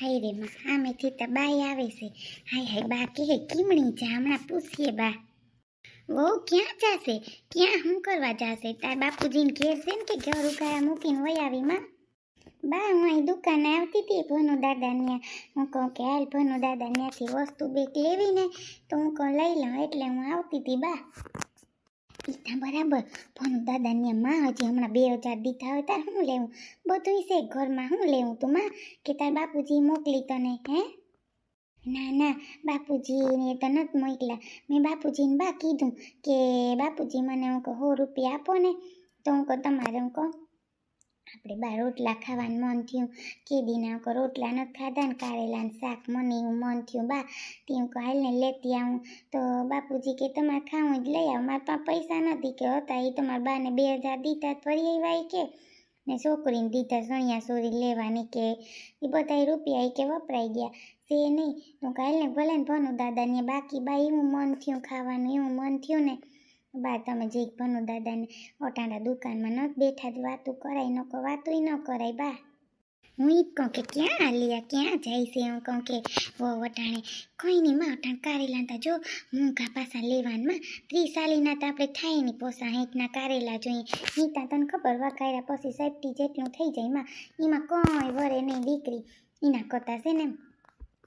હાય રે માં આમેથી તો બાઈ આવે છે. હાય હાય બા, કે કીમણી છે? હમણાં પૂછીએ બા. વો ક્યાં જાશે? ક્યાં શું કરવા જાશે? તાર બાપુજીને ઘેર છે ને કે ઘર ઉઘાડા મૂકીને વહી આવી માં? બા, હું અહીં દુકાને આવતી હતી ભનુ દાદાને હું કહું કે હાલ ભનુ દાદા ત્યાંથી વસ્તુ બેક લેવી ને, તો હું કહું લઈ લઉં એટલે હું આવતી હતી બા. ઈતા બરાબર, પણ દાદાની માં હજી હમણાં બે હજાર દીધા હોય, તાર શું લેવું? બધું છે ઘરમાં શું લેવું તું માં? કે તાર બાપુજી મોકલી તને, હે? ના ના, બાપુજીને તો નથી મોકલા મેં બાપુજીને બા કીધું કે, બાપુજી મને હું કહું રૂપિયા આપો ને, તો હું કહું, તમારે હું કહું? આપણે બા રોટલા ખાવાનું મન થયું. કેદીના કહું રોટલા નથી ખાધા ને કારેલાનું શાક મને એવું મન થયું. બા તે હું કહું હાલને લેતી આવું. તો બાપુજી કે તમારે ખાવું જ લઈ આવો. મારા પાસે પૈસા નથી કે હતા. એ તમારા બાને બે હજાર દીધા ફરી આવ્યા કે. ને છોકરીને દીધા સણિયા સોરી લેવાની કે. એ બધા રૂપિયા એ કે વપરાઈ ગયા. તે નહીં. તો કાલે ભલે ને ભનુ દાદાને બાકી બા, એવું મન થયું ખાવાનું, એવું મન થયું ને બા તમે જે ભનુ દાદાને ઓટાણા દુકાનમાં ન બેઠા જ વાતું કરાય, ન કહો વાતું ન કરાય, બા. હું ઈ કહું કે ક્યાં આલિયા ક્યાં જાય છે હું કહું કે વો વટાણે કોઈ નહીં માં, અટાણ કારેલા તા જો, મૂંઘા પાછા લેવાનમાં, ત્રીસ સાલીના તો આપણે થાય નહીં પોસા હેઠના કારેલા જોઈએ. ત્યાં તને ખબર, વઘાર્યા પછી સેફટી જેટલું થઈ જાય માં એમાં કોઈ વરે નહીં દીકરી. એના કરતાં છે ને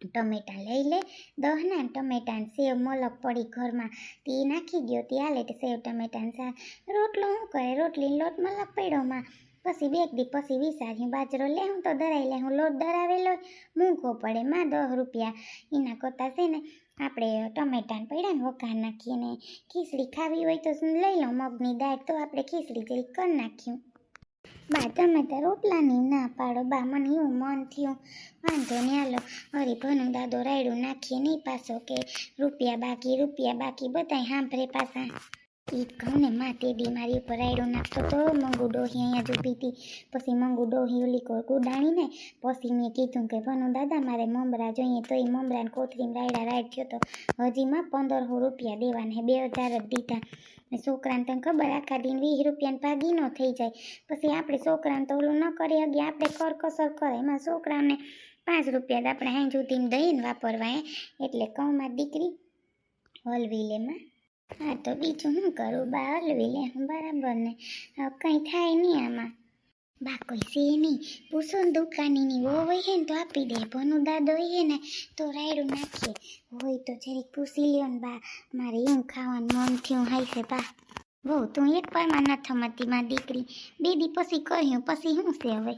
ટમેટા લઈ લે, દહના ટમેટા સેવ મલક પડી ઘરમાં. તે નાખી ગયો તે હાલે તે સેવ, ટમેટા ને શાક. રોટલો શું કરે? રોટલી લોટ મલક પડ્યો માં પછી બે દી પછી વિચાર્યું બાજરો લે હું તો દરાઈ લે હું, લોટ દરાવેલો મૂંઘો પડે માં દસ રૂપિયા. એના કરતાં છે ને, આપણે ટમેટાને પડ્યા ને વઘાર નાખીએ ને. ખીચડી ખાવી હોય તો લઈ લઉં મગની દાળ તો આપણે ખીચડી જરી કરી નાખ્યું બા તમે તો રોટલાની ના પાડો બા મને એવું મન થયું. વાંધો નહીં, હાલો. અરે ભનું દાદો રાયડું નાખીએ, નહીં પાછો કે રૂપિયા બાકી રૂપિયા બાકી, બધાય સાંભળે પાછા. ઈ જ ને માં તે દી મારી ઉપર રાયડો નાખતો તો મંગુ ડોહી અહીંયા જ હતી. પછી મંગુ ડોહી ઓલી કો કુડાણી પછી મેં કીધું કે, ભનુ દાદા, મારે મમરા જોઈએ. તો એ મમરાને કોથરીમ રાયડા રાઈડ થયો તો હજી માં પંદરસો રૂપિયા દેવાને બે હજાર જ દીધા. ને છોકરાને તને ખબર, આખા દિન વીસ રૂપિયાને ભાગીનો થઈ જાય. પછી આપણે છોકરાને તો ઓલું ન કરી શકીએ આપણે કરકસર કરે. એમાં છોકરાને પાંચ રૂપિયા આપણે હાઈ સુધી દઈને વાપરવા એટલે કહું માં દીકરી, હલવી લેમાં હા, તો બીજું શું કરું? બા, હલવી લે. હું બરાબર ને. કંઈ થાય નહીં આમાં. બા, કોઈ છે નહીં. પૂછો ને દુકાનીની. વો હોય છે ને તો આપી દે. ભનું દાદો હોય ને તો રાયડું નાખીએ. હોય તો જરીક પૂછી લ્યો ને બા. મારે એવું ખાવાનું મન થયું હાય છે બા. બહુ તું એક પારમાં ન થમતી માં દીકરી. બે દી પછી કહ્યું પછી શું છે હવે?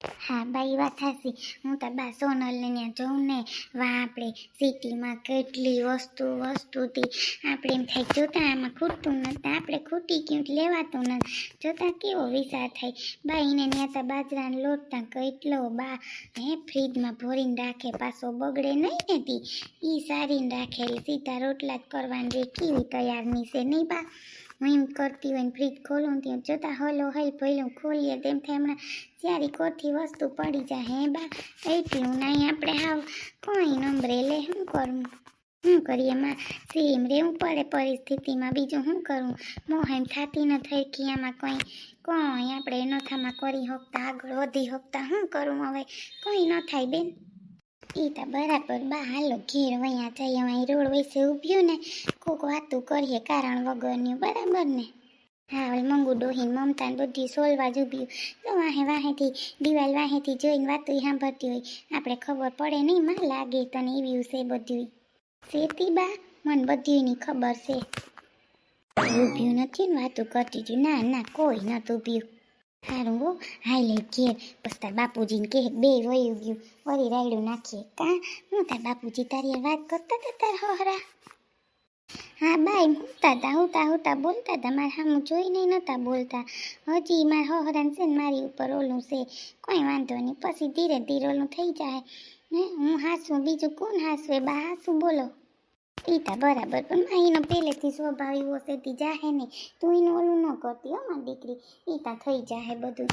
હા, બાઈ વાત હાસી હું તો બા સોનલને ત્યાં જઉં ને વા આપણે સિટીમાં કેટલી વસ્તુ વસ્તુથી આપણે એમ થાય, જોતા આમાં ખૂટતું નથી આપણે ખૂટી ગયું લેવાતું નથી જોતા કેવો વિચાર થાય. બાઈને ત્યાં તો બાજરાને લોટતા કેટલો, બા, હે, ફ્રીજમાં ભરીને રાખે, પાછો બગડે નહીં ને તી. એ સારીને રાખેલી સીધા રોટલા જ કરવાની રે કેવી તૈયારની છે, નહીં બા? હું એમ કરતી હોય ને ફ્રીજ ખોલું ત્યાં જોતા હલો હલ ભયલું ખોલીએ તેમ થાય હમણાં ત્યારે કોઠી વસ્તુ પડી જાય, હે બા? એટલું નહીં, આપણે હાવ કોઈ નંબરે લે શું કરું? શું કરીએ માં સેમ રહેવું પડે પરિસ્થિતિમાં, બીજું શું કરું? મોહેમ થતી ન થઈ કે આમાં કંઈ, કોઈ આપણે નથામાં કરી શકતા આગળ વધી શકતા શું કરું હવે? કંઈ ન થાય બેન. ઈ તો બરાબર બા, હાલો ઘેર વયા જઈએ અહીં રોડ વૈસે ઉભ્યું ને, કોક વાતું કરીએ, કારણ વગરનું, બરાબર ને? હા, હવે મંગુ ડોહીન મમતાને બધી સોલવા જ ઉભ્યું તો વાહે વાહેથી, દિવાલ વાહેથી જોઈને વાતો સાંભળતી હોય. આપણે ખબર પડે નહીં, માં લાગે તને એવી છે બધું શેતી બા? મને બધીની ખબર છે. ઊભ્યું નથી ને વાતું કરતી હતી ના ના, કોઈ નતું ઊભ્યું હારું હો હાઈ લે ઘેર. તાર બાપુજીને કહે બે વયું ગયું. વળી રાયડું નાખીએ. કા? હું તાર બાપુજી તારી વાત કરતા હતા તાર હોરા? હા બાઈ હુંતા હતા હુંતા હુંતા બોલતા હતા મારા સામું જોઈને નહોતા બોલતા. હજી મારા હોહરાન છે ને મારી ઉપર ઓલું છે. કોઈ વાંધો નહીં. પછી ધીરે ધીરે ઓલું થઈ જાય. ને હું હાસું, બીજું કોણ હાસવે? બા, હાસું બોલો. ઈ બરાબર. પણ માહીનો પહેલેથી સ્વભાવ એવો છે જાહે નહીં. તું એનું ઓલું ન કરતી હો, મારી દીકરી. તા થઈ જાહે બધું.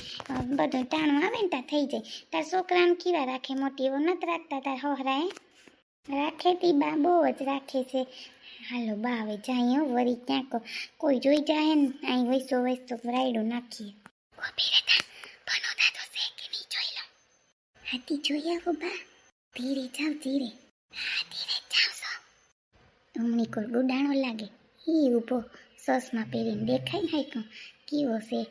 બધું ટાણું આવે ને તા થઈ જાય. તાર છોકરાને કેવા રાખે મોટી, એવો નથી રાખતા તાર હોહરાએ. રાખે તી બા, બહુ જ રાખે છે. હાલો, બા, હવે જાય હો, વળી ક્યાંક કોઈ જોઈ જાહે ને અહીં વૈસો વૈસો રાયડું નાખીએ. ગોપી જોઈ લો? હાથી જોઈ આવો બા. ધીરે જાવ, ધીરે. હા, ધીરે. હમણી કોઈ ગુડાણો લાગે. એ ઊભો સસમાં પહેરીને દેખાય હાઈકું કેવો છે?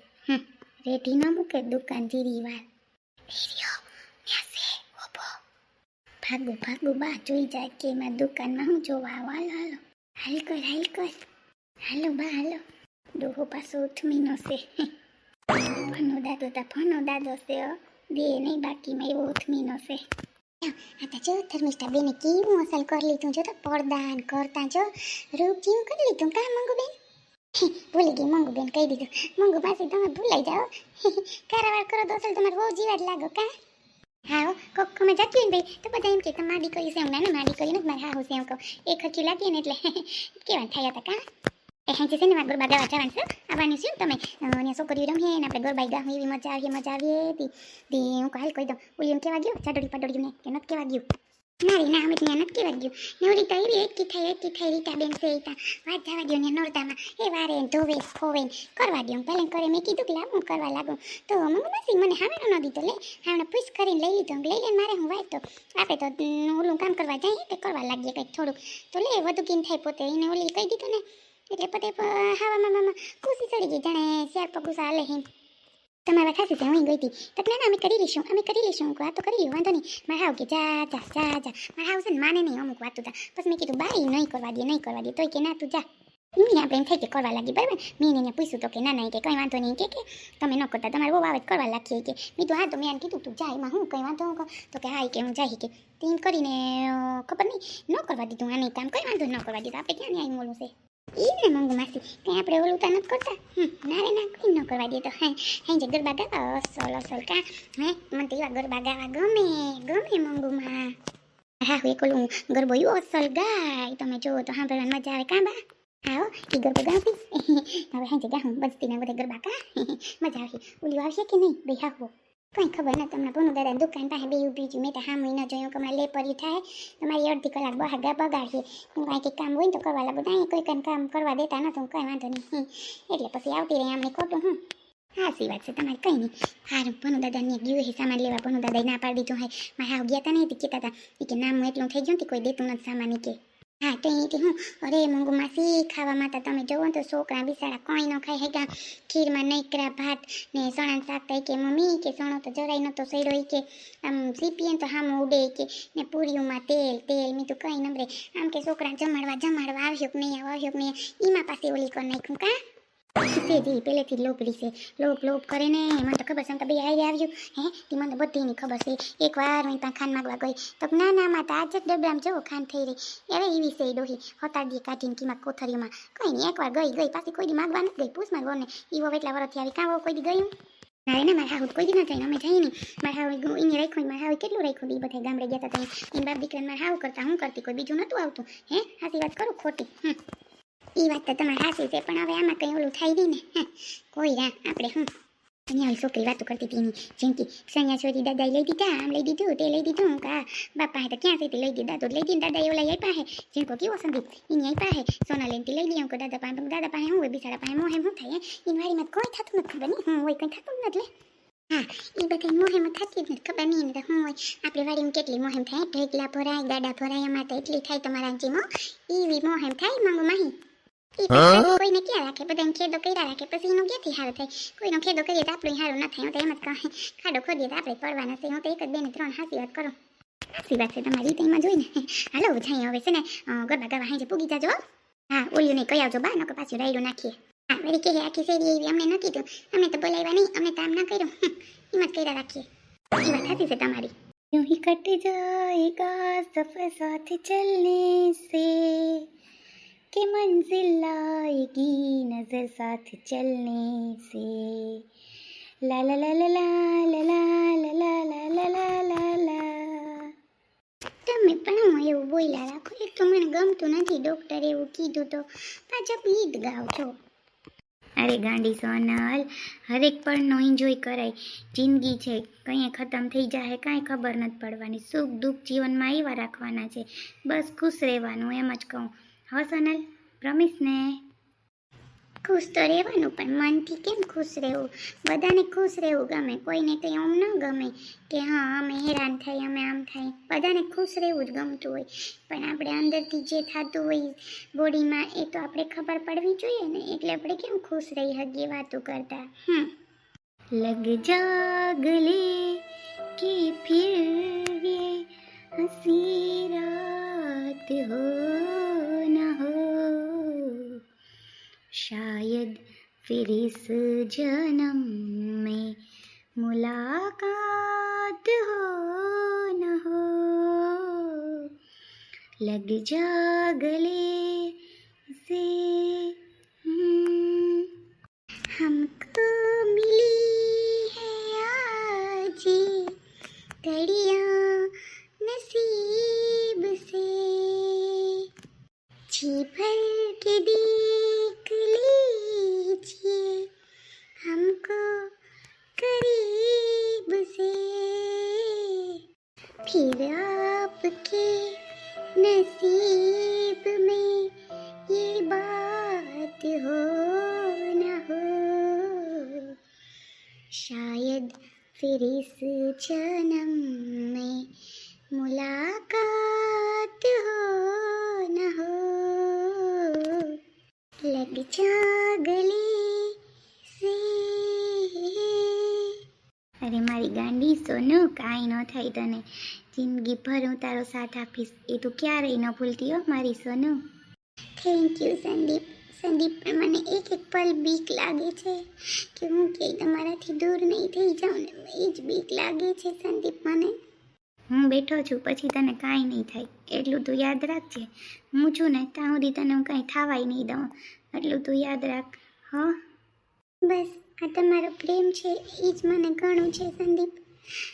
રેડી ન મૂકે દુકાન જીરી વાર. ભાગો ભાગો બા, જોઈ જાય કે એમાં દુકાનમાં હું જોવા આવો. હાલો હાલો. હાલ કર હાલ કર. હાલો બા, હાલો. ડોહો પાછો ઉઠમીનો છે. ફનો દાદો તા ફનો દાદો છે બે નહીં બાકીમાં એવો ઉઠમીનો છે. આ જો ધર્મિષ્ઠા બેને, કેવું અસલ કરી લીધું? જો તો પડદા ને કરતા જો. રૂપ કરી લીધું. કા મંગુ બેન ભૂલી ગઈ મંગુ બેન કહી દીધું. મંગુ પાસે તમે ભૂલાઈ જાઓ. કારાવાર કરો તો અસલ તમારે બહુ જ લાગો, કા? હા કોક અમે જતી હોય ને ભાઈ, તો બધા એમ કે તમે માડી કરી છે. એમ ના માડી કરીને મારે હા હું છે કહું. એક હકી લાગીએ ને એટલે કેવા થયા હતા, કા? એ છે ને ગરબા ગાવા જવાનું છે. આવવાની છે તમે. અહીંયા છોકરીઓ રમીએ ને આપણે ગરબા ગા એવી મજા આવીએ મજા આવીએ. તી તી, હું કાલ કહી દઉં. ઓલી એમ કેવા ગયું? ચાડોડી પાડોડી ને કે નથી કેવા ગયું? ના ના અમે ત્યાં નથી કેવા ગયું. ને ઓલી તો એવી એકઠી થઈ એકઠી થઈ રીતા બેન છે તા વાત જવા દો ને નોરતામાં. એ વારે ધોવે, ખોવે, કરવા દો ભલે કરે, મેં કીધું કે લાગુ કરવા લાગુ. તો મમ્મી મને હામેનો ન દીધો. લે હામણે પૂછ કરીને લઈ લીધો. લઈ લઈને મારે હું વાત તો આપણે તો ઓલું કામ કરવા જઈએ કે કરવા લાગીએ કંઈક થોડુંક. તો લે, વધુ કીન થાય પોતે. એને ઓલી કહી દીધું ને એટલે પોતે હાવામાં મામાં ખુશી ચડી ગઈ. જાણે શેર પગુસા હાલે હિમ તમારા ખાસી ત્યાં હું ગઈ હતી. તકલે અમે કરી લઈશું અમે કરી લઈશું કહું, આ તો કરી લ્યો વાંધો નહીં. મારા હાવ કે જા જા જા જા. મારા હાવ ને માને નહીં અમુક વાતું તા. પછી મેં કીધું બાઈ નહીં કરવા દે નહીં કરવા દે. તોય કે ના તું જા. મેં આપણે એમ થાય કે કરવા લાગી બરાબર? મેં એને પૂછ્યું તો કે ના ના કે કંઈ વાંધો નહીં કે કે. તમે ન કરતા તમારે બહુ આવે તો કરવા લાગીએ કે. મેં તો હા તો મેં એને કીધું તું જા એમાં હું કંઈ વાંધો હું તો કે હા કે હું જાય કે. તો એમ કરીને ખબર નહીં. ન કરવા દીધું આ નહીં કામ કંઈ વાંધો ન કરવા દીધું. આપણે ક્યાં ન્યાય મોલું છે? ઈ મંગુ માસી, કઈ આપણે ઓલું તો નથી કરતા? ના રે ના કંઈ ન કરવા દે તો હે હે જે ગરબા ગાવા, અસલ કા? હે, મને તો ગરબા ગાવા ગમે ગમે મંગુમાં હા, હું એક ઓલું ગરબો એવો અસલ ગાય, તમે જુઓ તો સાંભળવાની મજા આવે, કાં બા? આવો એ ગરબો ગાવી હવે હાજે ગાહું ને બધા ગરબા, કા? મજા આવશે. ઓલી આવશે કે નહીં? ભાઈ હા. કંઈ ખબર ના, તમને ભણું દાદા, દુકાન પાસે બે ઊભી છું. મેં તો હા મહિના જોયું કે અમારે લે પરી થાય. તમારી અડધી કલાક બહાર ગા બગાડીએ હું કાંઈ કંઈક કામ હોય ને તો કરવા લાગુ. ત્યાં કોઈ કંઈ કામ કરવા દેતા નથી, હું કાંઈ વાંધો નહીં. એટલે પછી આવતી રહી આમને ખોટું હું હા સી વાત છે, તમારે કંઈ નહીં. સારું ભનુ દાદાને ગયું હે, સામાન લેવા. ભનુ દાદાએ ના પાડી દીધું હે. મારે આવ ગયા તા નહીં કહેતા હતા કે નામ એટલું થઈ ગયું કે કોઈ દેતું નથી સામાન કે. હા, તો અહીંથી હું, અરે મંગુ માસી ખાવામાં તો તમે જોવો તો છોકરા બિસાડા કંઈ ન ખાય હેગા ખીરમાં નૈકરા ભાત ને સણા શાક થાય કે, મમ્મી કે સણો તો જરાય નતો સડ્યો કે, આમ સીપીએ તો હામો ઉડે. કે, ને પૂરીઓમાં તેલ તેલ. મેં તો કંઈ નબરે આમ કે છોકરા જમાડવા જમાડવા આવ્યો કે નહીં આવ્યો નહીં. એમાં પાસે ઓલી કરી નાખ્યું, કા? જી પહેલેથી લોપ છે લોપ લોભ કરે ને મને તો ખબર છે તો બે આઈ આવ્યું. હે, તે મને બધીની ખબર છે. એકવાર હું ત્યાં ખાન માગવા ગઈ. તો ના ના માતા આજે જ ડબડામાં જવો ખાન થઈ રહી. હવે એવી છે ડોહી હતાડીએ કાઢીને કીમાં કોથરીમાં કંઈ નહીં એકવાર ગઈ ગઈ. પાછી કોઈ દી માગવા નથી ગઈ. પૂછ માર વહુને. ઈ વહુ એટલા વર્ષથી આવી. કાં કોઈ દી ગયું ના રે ના, મારા હાઉ કોઈ દી ના જઈને અમે જઈએ નહીં. મારા હાઉ એને રાખ્યું મારા હાઉ કેટલું રાખ્યું બી બધા ગામડે ગયા હતા ત્યાં. એની બાપ દીકરાને મારા હાવ કરતા. હું કરતી કોઈ બીજું નહોતું આવતું. હે સાચી વાત કરું ખોટી. હમ. એ વાત તો તમારે હાસી છે, પણ હવે આમાં કંઈ ઓલું થાય નહીં ને. કોઈ રા આપણે હું. અહીંયા ઓલી છોકરી વાતો કરતી હતી એની જેમકી સૈયા છોરી દાદાએ લઈ દીધા, આમ લઈ દીધું, તે લઈ દીધું કા બાપા હે તો ક્યાં છે લઈ દીધા, તો લઈ દીધા દાદા ઓલા આપ્યા હે. જેમકો કેવો સંદીપ, એની આપ્યા હે. સોના લઈને લઈ દઈએ કે દાદા પાસે દાદા પાસે હું બિચારા પાસે મોહે હું થાય એની વારીમાં કોઈ થતું નથી ખબર નહીં, હું હોય કંઈ થતું નથી એટલે હા એ બધા મોહેમ થતી જ નથી ખબર નહીં તો હું હોય. આપણી વાડીમાં કેટલી મોહેમ થાય ઢેકલા ભરાય, ગાડા ભરાય, અમારે તો એટલી થાય તમારા જીમો એવી મોહેમ થાય, માંગુ માહી. ઈ તો પછી કોઈને ક્યાં રાખે બધાને ખેડો કર્યા રાખે પછી એનું ક્યાંથી સારું થાય કોઈનો ખેડો કરીએ તો આપણું સારું ન થાય હું તો એમ જ કહું ખાડો ખોદીએ તો આપણે પડવાના છે હું તો એક જ બે ને ત્રણ હાસી વાત કરું હાસી વાત છે તમારી તો એમાં જોઈને હાલો જઈએ હવે છે ને અ, ગરબા ગરબા હાંજે પૂગી જાજો હો. હા ઓલ્યું નહીં કહી આવજો બા નકર પાછું રાયડું નાખીએ હા વળી કે આખી શેરી એવી અમને ન કીધું અમને તો બોલાવ્યા નહીં અમને તો આમ ના કર્યું એમ જ કર્યા રાખીએ એ વાત સાચી છે તમારી यूं ही कट जाएगा सफर साथ चलने से कि मंजिल लाएगी नजर साथ चलने से ला ला ला ला ला ला ला ला ला ला ला ला ला લા તમે પણ હું એવું બોલ્યા રાખો એક તો મને ગમતું નથી ડૉક્ટરે એવું કીધું તો પાછા ગીત ગાવ છો અરે ગાંડી સોનલ હરેક પળનો એન્જોય કરાય જિંદગી છે કંઈ ખતમ થઈ જાય કાંઈ ખબર નથી પડવાની સુખ દુઃખ જીવનમાં એવા રાખવાના છે બસ ખુશ રહેવાનું એમ જ કહું હા સોનલ પ્રમિસ ને ખુશ તો રહેવાનું, પણ મનથી કેમ ખુશ રહેવું? બધાને ખુશ રહેવું ગમે, કોઈને કંઈ આમ ન ગમે કે હા, અમે હેરાન થાય, અમે આમ થાય. બધાને ખુશ રહેવું જ ગમતું હોય. પણ આપણે અંદરથી જે થતું હોય બોડીમાં, એ તો આપણે ખબર પડવી જોઈએ ને, એટલે આપણે કેમ ખુશ રહી હગીએ વાતો કરતા? હમ. લગ જાગલે કે ફિર હસી રાત હો. शायद फिर इस जन्म में मुलाकात हो न हो लग जा गले से हम्म, हमको मिली है आज ये घड़ियाँ नसीब से जी भर के देख शायद फिर इस जन्म में मुलाकात हो न हो लग जा गले से અરે મારી ગાંડી સોનું કાંઈ ન થાય તને જિંદગીભર હું તારો સાથ આપીશ એ તું ક્યારેય ન ભૂલતી હો મારી સોનું થેન્ક યુ સંદીપ સંદીપ મને એક એક પલ બીક લાગે છે કે હું કે તમારાથી દૂર નહીં થઈ જાઉં ને એ જ બીક લાગે છે સંદીપ મને. હું બેઠો છું પછી તને કાંઈ નહીં થાય. એટલું તું યાદ રાખજે. હું છું ને ત્યાં સુધી તને હું કાંઈ થવાય નહીં દઉં. એટલું તું યાદ રાખ હ? બસ આ તમારો પ્રેમ છે એ જ મને ઘણું છે સંદીપ.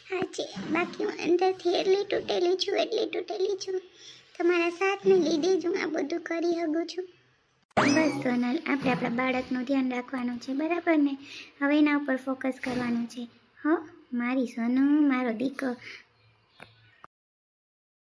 હા છે. બાકી હું અંદરથી એટલી તૂટેલી છું એટલી તૂટેલી છું. તમારા સાથને લીધે જ હું આ બધું કરી શકું છું. બસ સોનલ આપણે આપણા બાળકનું ધ્યાન રાખવાનું છે, બરાબર ને? હવે એના ઉપર ફોકસ કરવાનું છે. હો, મારી સોનું, મારો દીકો